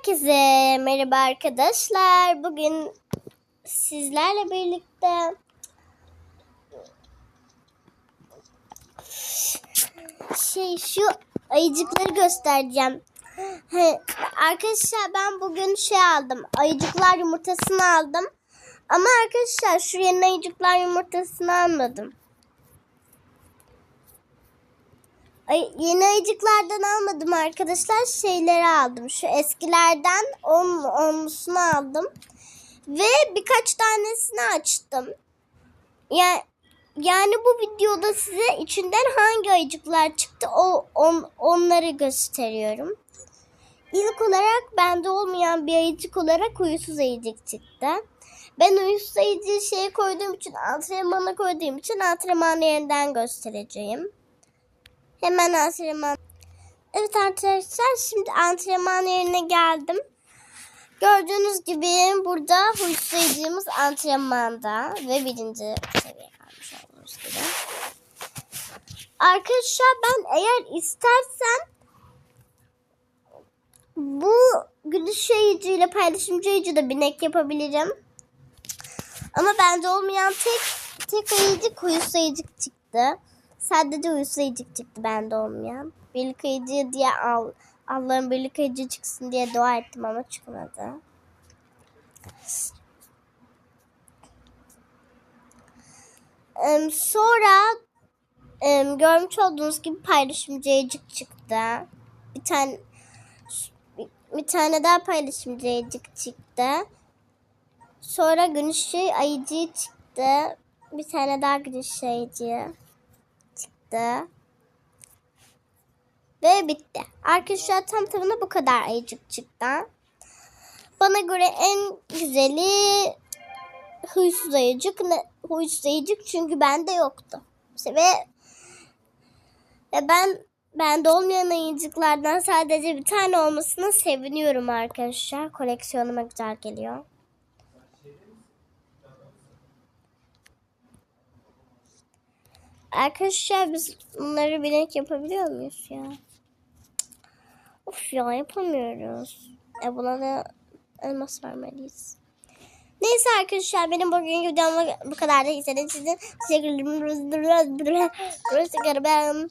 Herkese merhaba arkadaşlar. Bugün sizlerle birlikte şey şu ayıcıkları göstereceğim. Arkadaşlar ben bugün şey aldım. Ayıcıklar yumurtasını aldım. Ama arkadaşlar şu yeni ayıcıklar yumurtasını almadım. Ay, yeni ayıcıklardan almadım arkadaşlar. Şeyleri aldım. Şu eskilerden on, onlusunu aldım. Ve birkaç tanesini açtım. Yani, yani bu videoda size içinden hangi ayıcıklar çıktı o on, onları gösteriyorum. İlk olarak bende olmayan bir ayıcık olarak huysuz ayıcık çıktı. Ben huysuz ayıcığı şeye koyduğum için antrenmana koyduğum için antrenman yerinden göstereceğim. Hemen antrenman. Evet arkadaşlar şimdi antrenman yerine geldim. Gördüğünüz gibi burada huysuzlayıcımız antrenmanda ve birinci seviye kalmış olduğunuz gibi. Arkadaşlar ben eğer istersem bu gülüş yayıcıyla paylaşımcı yayıcı da binek yapabilirim. Ama bende olmayan tek tek ayıcık huysuzlayıcık çıktı. Sadece huysuzlayıcık çıktı bende olmayan. Birlik ayıcı diye al, Allah'ın birlik ayıcı çıksın diye dua ettim ama çıkmadı. Sonra görmüş olduğunuz gibi paylaşımcı ayıcık çıktı. Bir tane bir, tane daha paylaşımcı ayıcık çıktı. Sonra güneş ayıcı çıktı. Bir tane daha güneş ayıcı çıktı. Ve bitti. Arkadaşlar tam tamına bu kadar ayıcık çıktı. Bana göre en güzeli huysuz ayıcık. Ne, huysuz ayıcık çünkü bende yoktu. Ve, ve ben bende olmayan ayıcıklardan sadece bir tane olmasına seviniyorum arkadaşlar. Koleksiyonuma güzel geliyor. Arkadaşlar biz bunları binek yapabiliyor muyuz ya? Of ya yapamıyoruz. E buna da elmas vermeliyiz. Neyse arkadaşlar benim bugünkü videom bu kadar da izlediğiniz için teşekkür ederim.